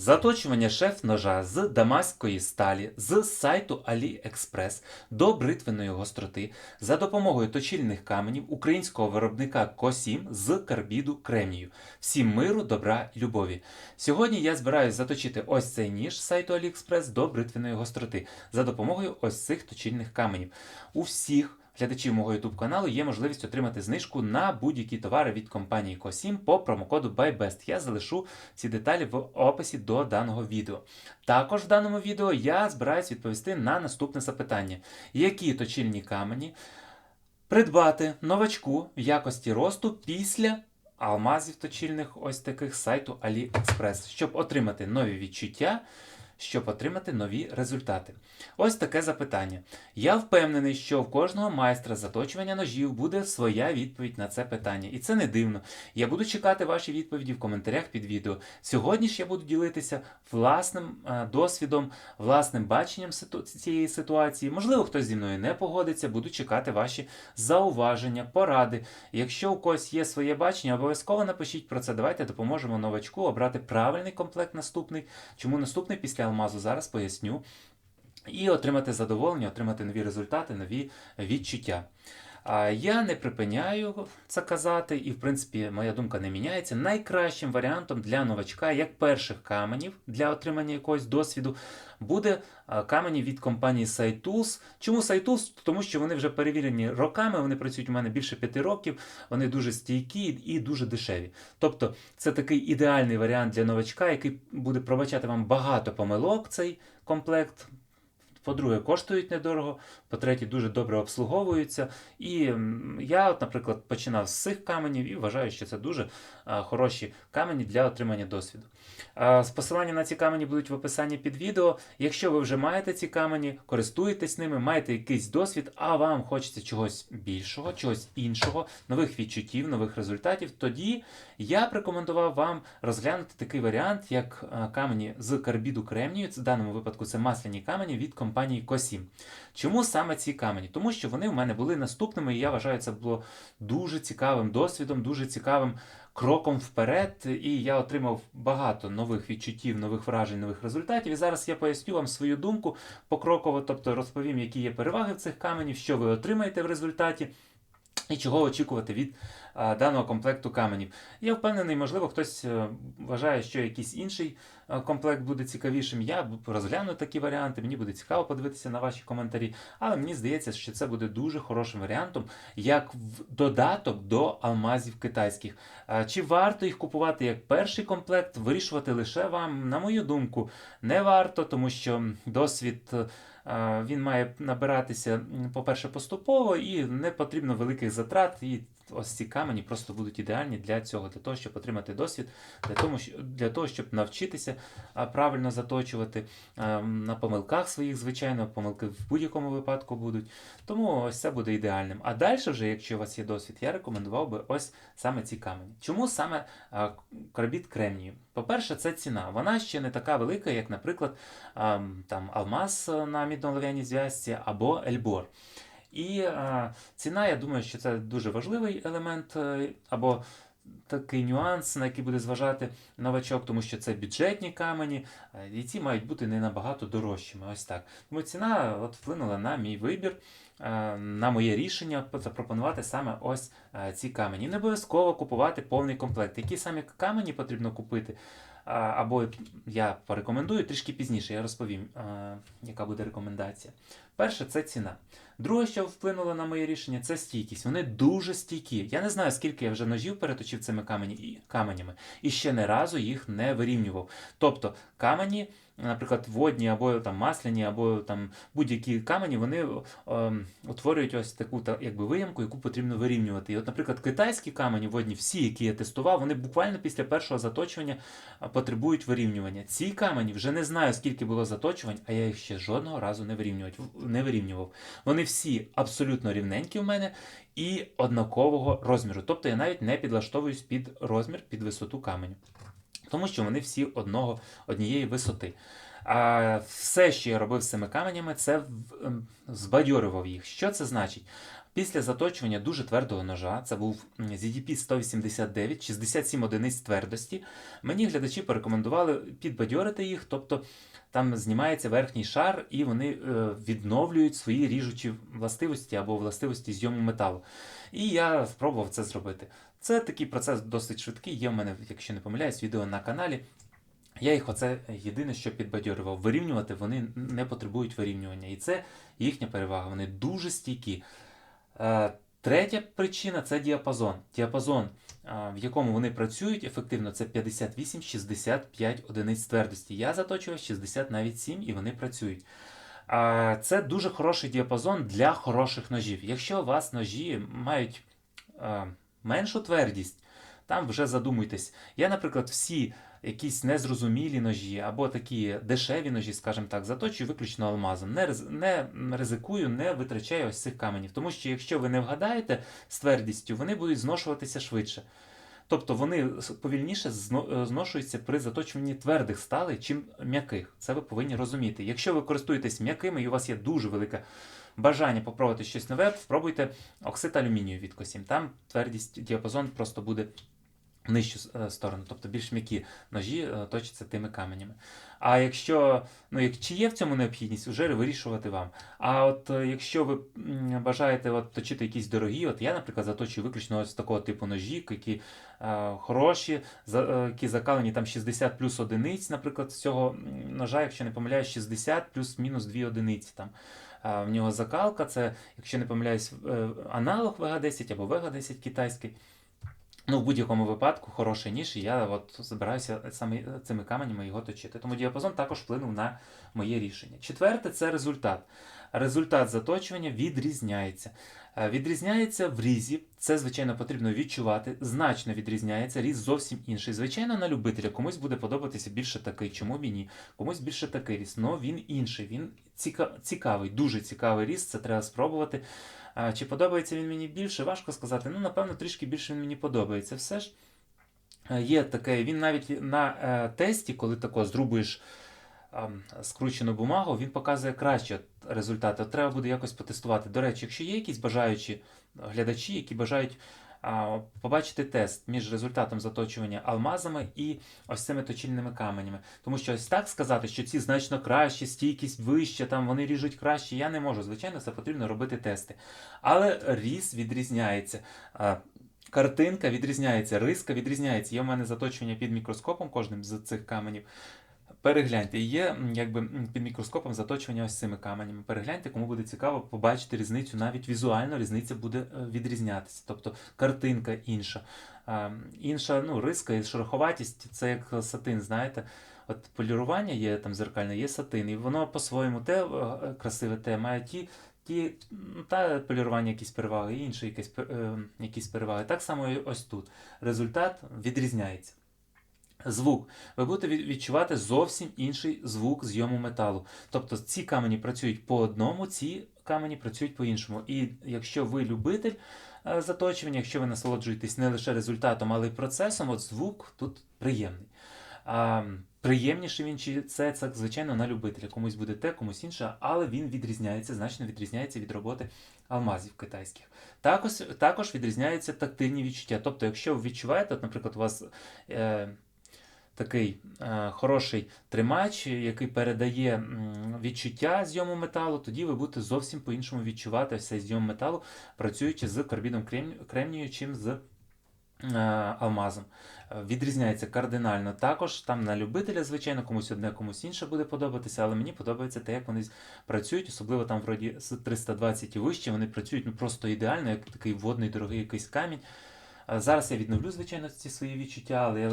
Заточування шеф-ножа з дамаської сталі з сайту AliExpress до бритвеної гостроти за допомогою точильних каменів українського виробника Косім з карбіду кремнію. Всім миру, добра любові. Сьогодні я збираюсь заточити ось цей ніж сайту AliExpress до бритвеної гостроти за допомогою ось цих точильних каменів. У всіх глядачів мого YouTube каналу є можливість отримати знижку на будь-які товари від компанії Косім по промокоду BuyBest. Я залишу ці деталі в описі до даного відео. Також в даному відео я збираюсь відповісти на наступне запитання: які точильні камені придбати новачку в якості росту після алмазів точильних ось таких сайту AliExpress, щоб отримати нові відчуття, щоб отримати нові результати. Ось таке запитання. Я впевнений, що в кожного майстра заточування ножів буде своя відповідь на це питання. І це не дивно. Я буду чекати ваші відповіді в коментарях під відео. Сьогодні ж я буду ділитися власним е, досвідом, власним баченням цієї ситуації. Можливо, хтось зі мною не погодиться, буду чекати ваші зауваження, поради. Якщо у когось є своє бачення, обов'язково напишіть про це. Давайте допоможемо новачку обрати правильний комплект наступний. Чому наступний після алмазу зараз поясню. І отримати задоволення, отримати нові результати, нові відчуття. Я не припиняю це казати, і в принципі моя думка не міняється. Найкращим варіантом для новачка, як перших каменів для отримання якогось досвіду, буде камені від компанії SiteTools. Чому SiteTools? Тому що вони вже перевірені роками, вони працюють у мене більше п'яти років, вони дуже стійкі і дуже дешеві. Тобто це такий ідеальний варіант для новачка, який буде пробачати вам багато помилок цей комплект. По-друге, коштують недорого, по-третє, дуже добре обслуговуються. І я, наприклад, починав з цих каменів і вважаю, що це дуже хороші камені для отримання досвіду. Посилання на ці камені будуть в описанні під відео. Якщо ви вже маєте ці камені, користуєтесь ними, маєте якийсь досвід, а вам хочеться чогось більшого, чогось іншого, нових відчуттів, нових результатів, тоді я б рекомендував вам розглянути такий варіант, як камені з карбіду кремнію. В даному випадку це масляні камені від компанії Косім. Чому саме ці камені? Тому що вони в мене були наступними, і я вважаю, це було дуже цікавим досвідом, дуже цікавим кроком вперед. І я отримав багато нових відчуттів, нових вражень, нових результатів. І зараз я поясню вам свою думку покроково, тобто розповім, які є переваги в цих каменів, що ви отримаєте в результаті. І чого очікувати від даного комплекту каменів. Я впевнений, можливо, хтось е, вважає, що якийсь інший е, комплект буде цікавішим. Я розгляну такі варіанти, мені буде цікаво подивитися на ваші коментарі. Але мені здається, що це буде дуже хорошим варіантом, як додаток до алмазів китайських. Чи варто їх купувати як перший комплект, вирішувати лише вам, на мою думку, не варто, тому що досвід. е, Він має набиратися, по-перше, поступово і не потрібно великих затрат. І ось ці камені просто будуть ідеальні для цього, для того, щоб отримати досвід, для того, для того щоб навчитися правильно заточувати на помилках своїх, звичайно, помилки в будь-якому випадку будуть. Тому ось це буде ідеальним. А далі, вже, якщо у вас є досвід, я рекомендував би ось саме ці камені. Чому саме карбід кремнію? По-перше, це ціна. Вона ще не така велика, як, наприклад, там алмаз на мідноолов'яній зв'язці або ельбор. І а, ціна, я думаю, що це дуже важливий елемент е, або такий нюанс, на який буде зважати новачок, тому що це бюджетні камені, е, і ці мають бути не набагато дорожчими. Ось так. Тому ціна от вплинула на мій вибір, е, на моє рішення запропонувати саме ось е, ці камені. Не обов'язково купувати повний комплект. Які саме камені потрібно купити? Або я порекомендую трішки пізніше, я розповім, яка буде рекомендація. Перше, це ціна. Друге, що вплинуло на моє рішення, це стійкість. Вони дуже стійкі. Я не знаю, скільки я вже ножів переточив цими камені, каменями, і ще не разу їх не вирівнював. Тобто камені, наприклад, водні або там масляні, або там будь-які камені, вони ем, утворюють ось таку та, якби виямку, яку потрібно вирівнювати. І от, наприклад, китайські камені водні, всі, які я тестував, вони буквально після першого заточування потребують вирівнювання. Ці камені вже не знаю, скільки було заточувань, а я їх ще жодного разу не вирівнював. Не вирівнював. Вони всі абсолютно рівненькі в мене і однакового розміру. Тобто я навіть не підлаштовуюсь під розмір, під висоту каменю. Тому що вони всі одного, однієї висоти. А все, що я робив з цими каменями, це ем, збадьорював їх. Що це значить? Після заточування дуже твердого ножа, це був ZDP 189, 67 одиниць твердості, мені глядачі порекомендували підбадьорити їх, тобто там знімається верхній шар і вони е, відновлюють свої ріжучі властивості або властивості зйому металу. І я спробував це зробити. Це такий процес досить швидкий. Є в мене, якщо не помиляюсь, відео на каналі. Я їх оце єдине, що підбадьорював. Вирівнювати вони не потребують вирівнювання. І це їхня перевага. Вони дуже стійкі. Е, Третя причина це діапазон. Діапазон, в якому вони працюють ефективно, це 58-65 одиниць твердості. Я заточував 60 навіть 7 і вони працюють. Це дуже хороший діапазон для хороших ножів. Якщо у вас ножі мають меншу твердість, там вже задумуйтесь. Я, наприклад, всі якісь незрозумілі ножі або такі дешеві ножі, скажімо так, заточую виключно алмазом. Не, не ризикую, не витрачаю ось цих каменів. Тому що якщо ви не вгадаєте з твердістю, вони будуть зношуватися швидше. Тобто вони повільніше е, зношуються при заточуванні твердих сталей, чим м'яких. Це ви повинні розуміти. Якщо ви користуєтесь м'якими і у вас є дуже велике бажання попробувати щось нове, спробуйте оксид алюмінію від Косім. Там твердість діапазон просто буде нижчу е, сторону, тобто більш м'які ножі е, точаться тими каменями. А якщо ну як чи є в цьому необхідність, вже вирішувати вам. А от е, якщо ви бажаєте от, точити якісь дорогі, от я, наприклад, заточую виключно ось такого типу ножі, які е, хороші, за, е, які закалені там 60 плюс одиниць, наприклад, з цього ножа, якщо не помиляюсь, 60 плюс-мінус 2 одиниці там. А в нього закалка, це, якщо не помиляюсь, е, аналог VG10 або VG10 китайський. Ну, в будь-якому випадку хороший ніж, і я от збираюся саме цими каменями його точити. Тому діапазон також вплинув на моє рішення. Четверте це результат. Результат заточування відрізняється. Е, Відрізняється в різі, це, звичайно, потрібно відчувати. Значно відрізняється, різ зовсім інший. Звичайно, на любителя комусь буде подобатися більше такий, чому б і ні. Комусь більше такий різ. але він інший, він цікавий, дуже цікавий різ, це треба спробувати. Чи подобається він мені більше? Важко сказати. Ну, напевно, трішки більше він мені подобається. Все ж е, є таке, він навіть на е, тесті, коли тако зрубуєш скручену бумагу, він показує кращі результати. От треба буде якось потестувати. До речі, якщо є якісь бажаючі глядачі, які бажають побачити тест між результатом заточування алмазами і ось цими точильними каменями. Тому що ось так сказати, що ці значно кращі, стійкість вища, там вони ріжуть краще, я не можу. Звичайно, це потрібно робити тести. Але різ відрізняється. Картинка відрізняється, риска відрізняється. Є в мене заточування під мікроскопом кожним з цих каменів. Перегляньте, є якби під мікроскопом заточування ось цими каменями. Перегляньте, кому буде цікаво побачити різницю, навіть візуально різниця буде е, відрізнятися. Тобто картинка інша. Інша ну, риска і шероховатість це як сатин, знаєте. От полірування є там зеркальне, є сатин, і воно по-своєму те е, красиве те має ті. Ну, та полірування якісь переваги, і інші якісь, е, якісь переваги. Так само і ось тут. Результат відрізняється. Звук. Ви будете відчувати зовсім інший звук зйому металу. Тобто ці камені працюють по одному, ці камені працюють по іншому. І якщо ви любитель е, заточування, якщо ви насолоджуєтесь не лише результатом, але й процесом, от звук тут приємний. А, приємніший він чи це, це, звичайно, на любителя. Комусь буде те, комусь інше, але він відрізняється, значно відрізняється від роботи алмазів китайських. Також, також відрізняються тактильні відчуття. Тобто, якщо ви відчуваєте, от, наприклад, у вас. Е, такий е, хороший тримач, який передає відчуття зйому металу, тоді ви будете зовсім по-іншому відчувати цей зйом металу, працюючи з карбідом крем- кремнію, чим з е, алмазом. Відрізняється кардинально. Також там на любителя, звичайно, комусь одне, комусь інше буде подобатися, але мені подобається те, як вони працюють, особливо там вроді з 320 і вище, вони працюють ну, просто ідеально, як такий водний дорогий якийсь камінь. А Зараз я відновлю, звичайно, ці свої відчуття, але я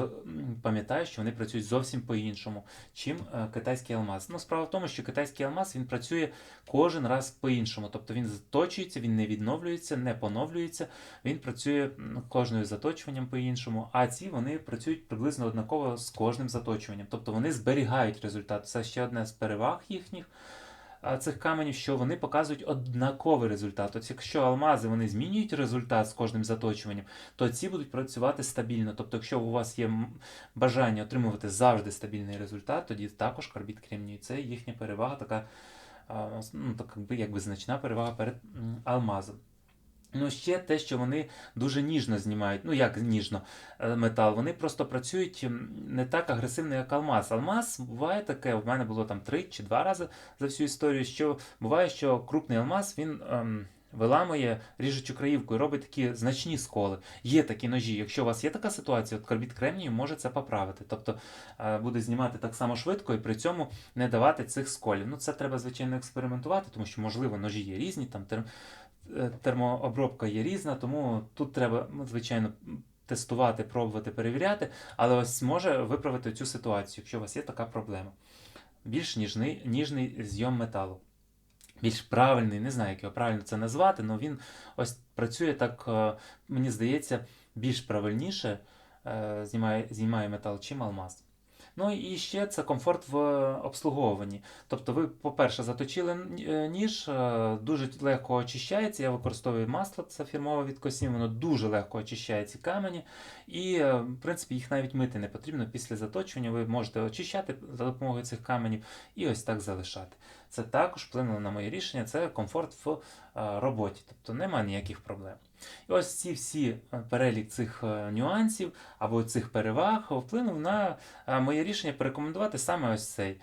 пам'ятаю, що вони працюють зовсім по-іншому, чим е, китайський алмаз. Ну, справа в тому, що китайський алмаз він працює кожен раз по-іншому. Тобто він заточується, він не відновлюється, не поновлюється, він працює кожною заточуванням по-іншому. А ці вони працюють приблизно однаково з кожним заточуванням. Тобто вони зберігають результат. Це ще одна з переваг їхніх цих каменів, що вони показують однаковий результат. Тобто, якщо алмази вони змінюють результат з кожним заточуванням, то ці будуть працювати стабільно. Тобто, якщо у вас є бажання отримувати завжди стабільний результат, тоді також карбід кремнію. Це їхня перевага, така, ну, так, якби, якби значна перевага перед алмазом. Ну, ще те, що вони дуже ніжно знімають. Ну, як ніжно е, метал. Вони просто працюють не так агресивно, як алмаз. Алмаз буває таке, в мене було там три чи два рази за всю історію. Що буває, що крупний алмаз він. Ем, Виламує ріжучу краївку і робить такі значні сколи. Є такі ножі. Якщо у вас є така ситуація, от карбід кремнію може це поправити. Тобто е, буде знімати так само швидко і при цьому не давати цих сколів. Ну, це треба, звичайно, експериментувати, тому що, можливо, ножі є різні, там тер- е, термообробка є різна, тому тут треба, ну, звичайно, тестувати, пробувати, перевіряти, але ось може виправити цю ситуацію, якщо у вас є така проблема. Більш ніжний, ніжний зйом металу. Більш правильний, не знаю, як його правильно це назвати, але він ось працює так, е, мені здається, більш правильніше е, знімає, знімає метал, чим алмаз. Ну і ще це комфорт в обслуговуванні. Тобто ви, по-перше, заточили е, ніж, е, дуже легко очищається. Я використовую масло, це фірмове від Косім, воно дуже легко очищає ці камені. І, е, в принципі, їх навіть мити не потрібно. Після заточування ви можете очищати за допомогою цих каменів і ось так залишати. Це також вплинуло на моє рішення, це комфорт в роботі, тобто немає ніяких проблем. І ось ці всі е, перелік цих е, нюансів або цих переваг вплинув на е, моє рішення порекомендувати саме ось цей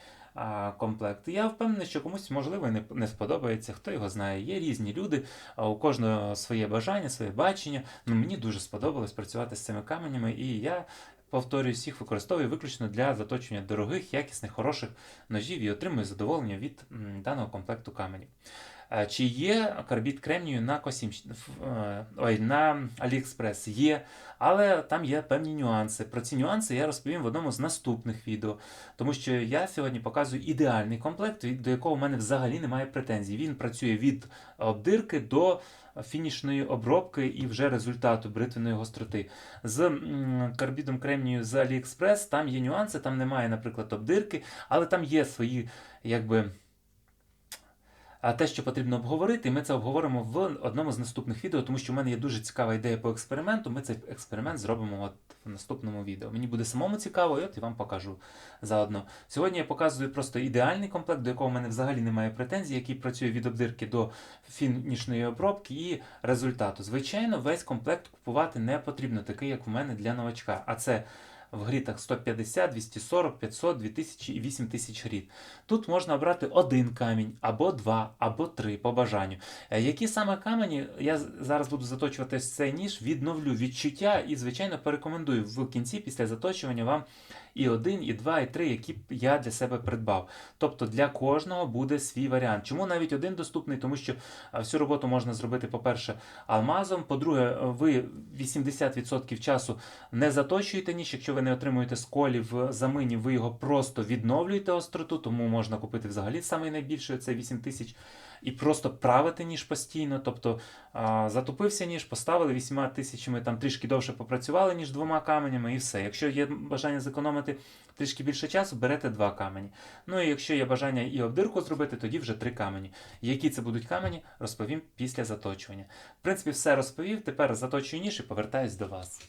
комплект. Я впевнений, що комусь можливо не, не сподобається, хто його знає. Є різні люди, у кожного своє бажання, своє бачення. Ну мені дуже сподобалось працювати з цими каменями, і я. Повторюю, їх використовую виключно для заточення дорогих, якісних, хороших ножів і отримую задоволення від даного комплекту каменів. Е, Чи є карбід кремнію на Косім, е, ой, на AliExpress? Є, але там є певні нюанси. Про ці нюанси я розповім в одному з наступних відео, тому що я сьогодні показую ідеальний комплект, до якого в мене взагалі немає претензій. Він працює від обдирки до фінішної обробки і вже результату бритвеної гостроти. З карбідом кремнію з AliExpress там є нюанси, там немає, наприклад, обдирки, але там є свої, якби. А те, що потрібно обговорити, ми це обговоримо в одному з наступних відео, тому що в мене є дуже цікава ідея по експерименту. Ми цей експеримент зробимо от в наступному відео. Мені буде самому цікаво, і от я вам покажу заодно. Сьогодні я показую просто ідеальний комплект, до якого в мене взагалі немає претензій, який працює від обдирки до фінішної обробки і результату. Звичайно, весь комплект купувати не потрібно, такий як в мене для новачка. А це в грітах 150, 240, 500, 2000 і 8000 гріт. Тут можна обрати один камінь, або два, або три по бажанню. Е, Які саме камені, я зараз буду заточувати цей ніж, відновлю відчуття і, звичайно, порекомендую в кінці після заточування вам і один, і два, і три, які я для себе придбав. Тобто для кожного буде свій варіант. Чому навіть один доступний? Тому що е, всю роботу можна зробити, по-перше, алмазом. По-друге, е, ви 80% часу не заточуєте ніж, якщо ви не отримуєте сколів заминів, ви його просто відновлюєте остроту, тому можна купити взагалі самий найбільший, це 8000, і просто правити ніж постійно. Тобто затопився ніж, поставили 8 тисячами, там трішки довше попрацювали, ніж двома каменями, і все. Якщо є бажання зекономити трішки більше часу, берете два камені. Ну і якщо є бажання і обдирку зробити, тоді вже три камені. Які це будуть камені, розповім після заточування. В принципі, все розповів. Тепер заточую ніж і повертаюсь до вас.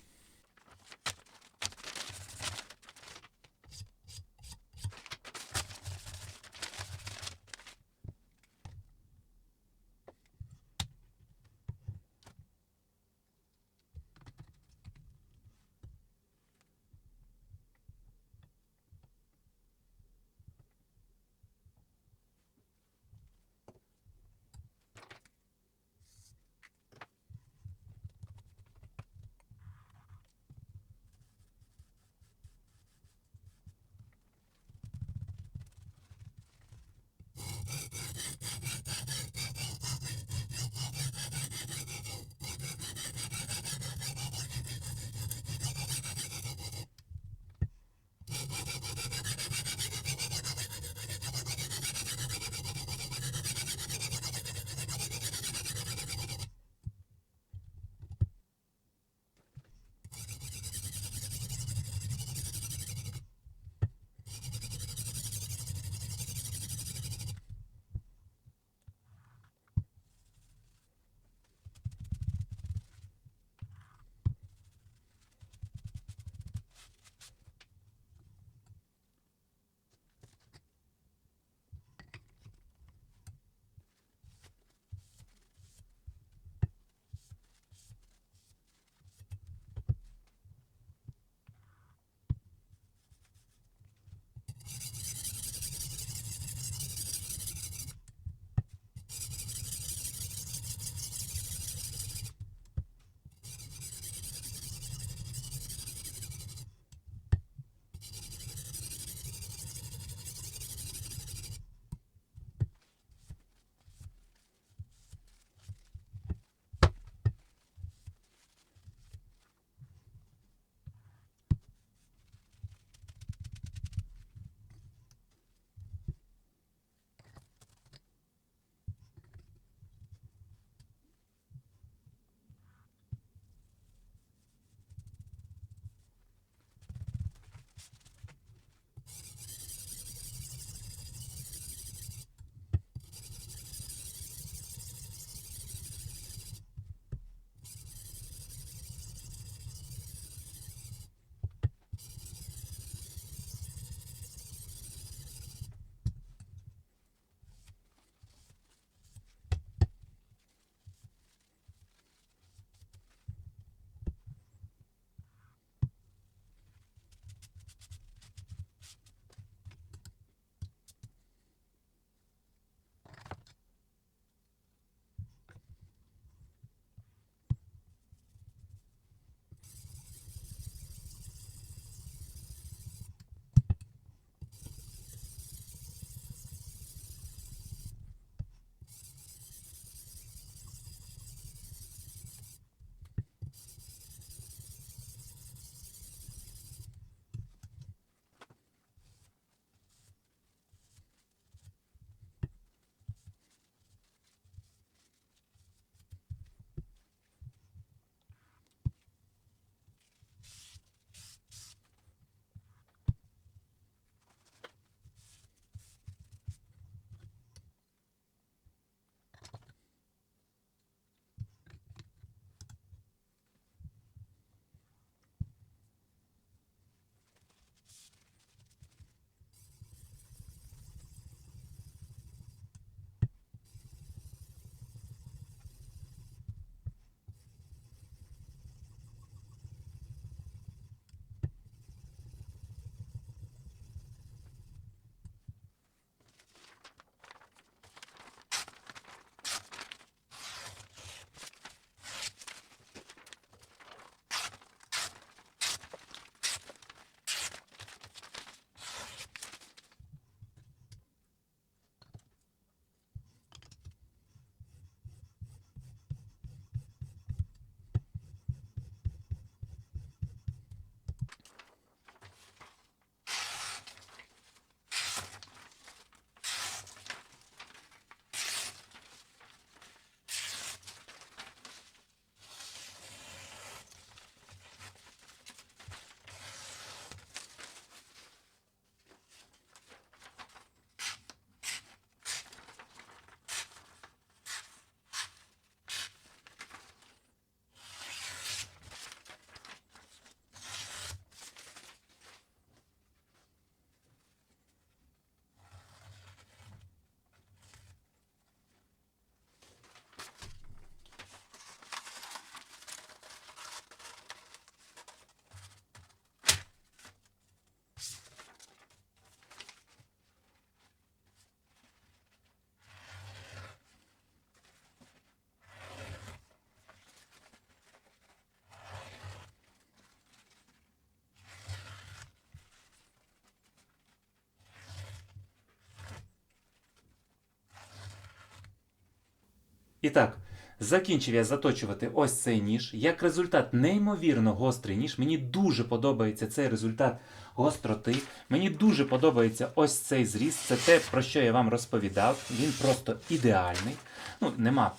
І так, закінчив я заточувати ось цей ніж. Як результат, неймовірно гострий ніж. Мені дуже подобається цей результат гостроти. Мені дуже подобається ось цей зріз. Це те, про що я вам розповідав. Він просто ідеальний. Ну, нема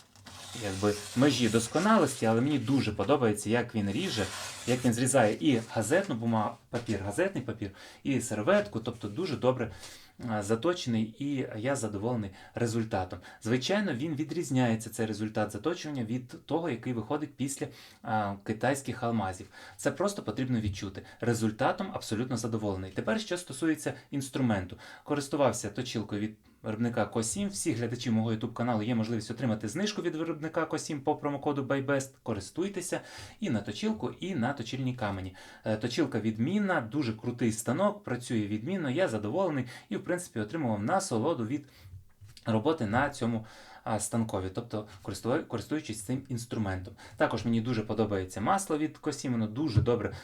якби межі досконалості, але мені дуже подобається, як він ріже, як він зрізає і газетну бумагу, папір, газетний папір, і серветку, тобто дуже добре заточений, і я задоволений результатом. Звичайно, він відрізняється цей результат заточування від того, який виходить після а, китайських алмазів. Це просто потрібно відчути. Результатом абсолютно задоволений. Тепер, що стосується інструменту, користувався точилкою від виробника Косім. Всі глядачі мого YouTube каналу є можливість отримати знижку від виробника Косім по промокоду БайБест. Користуйтеся і на точілку, і на точильні камені. Точілка відмінна, дуже крутий станок, працює відмінно. Я задоволений і, в принципі, отримував насолоду від роботи на цьому станкові, тобто користуючись цим інструментом. Також мені дуже подобається масло від Косім, воно дуже добре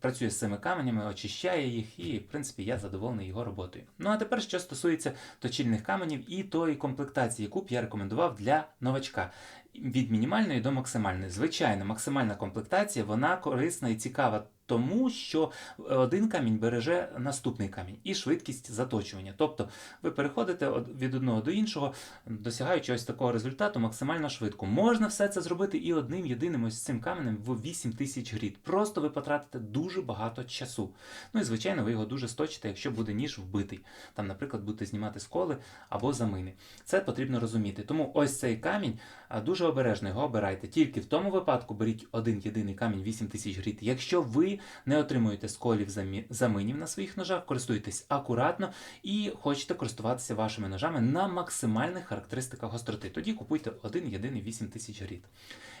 працює з цими каменями, очищає їх, і, в принципі, я задоволений його роботою. Ну а тепер, що стосується точильних каменів і тої комплектації, яку б я рекомендував для новачка. Від мінімальної до максимальної. Звичайно, максимальна комплектація вона корисна і цікава тому, що один камінь береже наступний камінь і швидкість заточування. Тобто ви переходите від одного до іншого, досягаючи ось такого результату максимально швидко. Можна все це зробити і одним єдиним ось цим каменем в 8 тисяч грід. Просто ви потратите дуже багато часу. Ну і звичайно, ви його дуже сточите, якщо буде ніж вбитий. Там, наприклад, будете знімати сколи або замини. Це потрібно розуміти. Тому ось цей камінь дуже обережно його обирайте. Тільки в тому випадку беріть один єдиний камінь 8 тисяч грід. Якщо ви не отримуєте сколів заминів на своїх ножах, користуйтесь акуратно і хочете користуватися вашими ножами на максимальних характеристиках гостроти. Тоді купуйте один єдиний 8000 тисяч грід.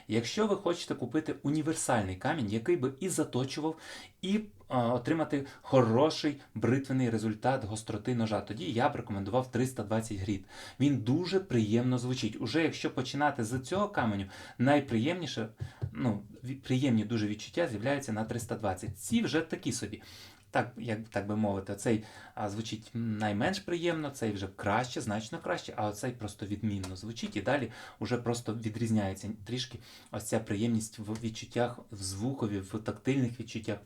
Якщо ви хочете купити універсальний камінь, який би і заточував, і отримати хороший бритвений результат гостроти ножа, тоді я б рекомендував 320 грід. Він дуже приємно звучить. Уже якщо починати з цього каменю, найприємніше, ну, приємні дуже відчуття з'являються на 320. Ці вже такі собі. Так, як так би мовити, цей звучить найменш приємно, цей вже краще, значно краще, а оцей просто відмінно звучить і далі вже просто відрізняється трішки ось ця приємність в відчуттях, в звукові, в тактильних відчуттях.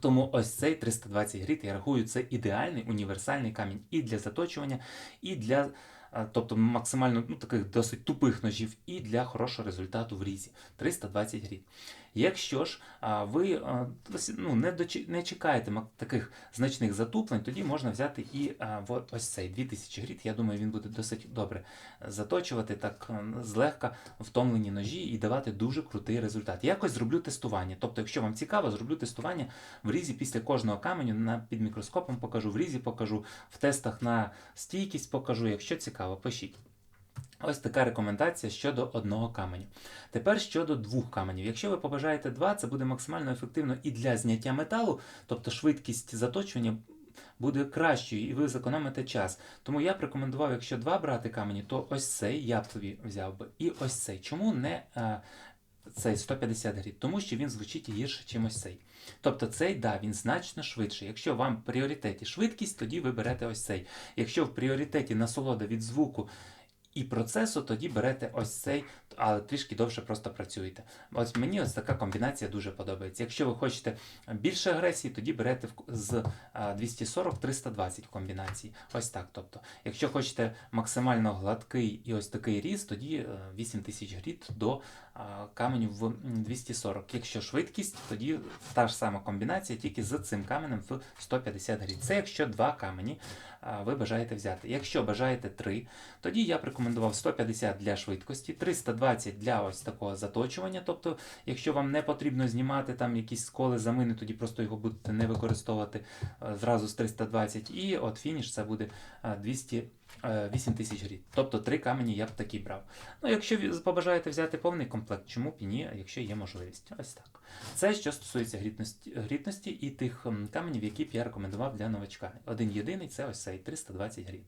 Тому ось цей 320 грит, я рахую, це ідеальний універсальний камінь і для заточування, і для, тобто максимально ну, таких досить тупих ножів, і для хорошого результату в різі. 320 грит. Якщо ж ви ну, не, чекаєте таких значних затуплень, тоді можна взяти і ось цей 2000 грит. Я думаю, він буде досить добре заточувати так е, злегка втомлені ножі і давати дуже крутий результат. Якось зроблю тестування. Тобто, якщо вам цікаво, зроблю тестування в різі після кожного каменю на під мікроскопом покажу, в різі покажу, в тестах на стійкість покажу. Якщо цікаво, пишіть. Ось така рекомендація щодо одного каменю. Тепер щодо двох каменів. Якщо ви побажаєте два, це буде максимально ефективно і для зняття металу, тобто швидкість заточування буде кращою і ви зекономите час. Тому я б рекомендував, якщо два брати камені, то ось цей я б собі взяв би. І ось цей. Чому не а, цей 150 грід? Тому що він звучить гірше, ніж ось цей. Тобто цей, да, він значно швидший. Якщо вам в пріоритеті швидкість, тоді ви берете ось цей. Якщо в пріоритеті насолода від звуку і процесу, тоді берете ось цей, але трішки довше просто працюєте. Ось мені ось така комбінація дуже подобається. Якщо ви хочете більше агресії, тоді берете з а, 240-320 в комбінації. Ось так. Тобто, якщо хочете максимально гладкий і ось такий ріст, тоді е, 8000 гріт до каменю в 240. Якщо швидкість, тоді та ж сама комбінація, тільки з цим каменем в 150 грід. Це якщо два камені ви бажаєте взяти. Якщо бажаєте три, тоді я б рекомендував 150 для швидкості, 320 для ось такого заточування. Тобто, якщо вам не потрібно знімати там якісь сколи, замини, тоді просто його будете не використовувати зразу з 320. І от фініш це буде е, 200. 8 тисяч грід. Тобто три камені я б такі брав. Ну, якщо побажаєте взяти повний комплект, чому б і ні, якщо є можливість. Ось так. Це що стосується грітності, грітності і тих каменів, які б я рекомендував для новачка. Один єдиний це ось цей 320 грід.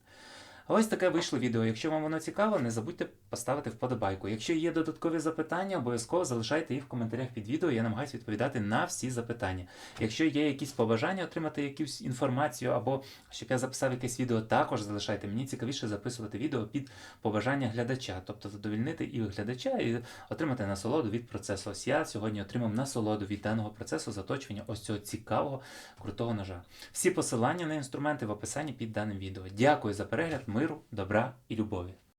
Ось таке вийшло відео. Якщо вам воно цікаво, не забудьте поставити вподобайку. Якщо є додаткові запитання, обов'язково залишайте їх в коментарях під відео. Я намагаюся відповідати на всі запитання. Якщо є якісь побажання отримати якусь інформацію або щоб я записав якесь відео, також залишайте. Мені цікавіше записувати відео під побажання глядача, тобто задовільнити і глядача, і отримати насолоду від процесу. Ось я сьогодні отримав насолоду від даного процесу заточування ось цього цікавого крутого ножа. Всі посилання на інструменти в описанні під даним відео. Дякую за перегляд, миру, добра і любові.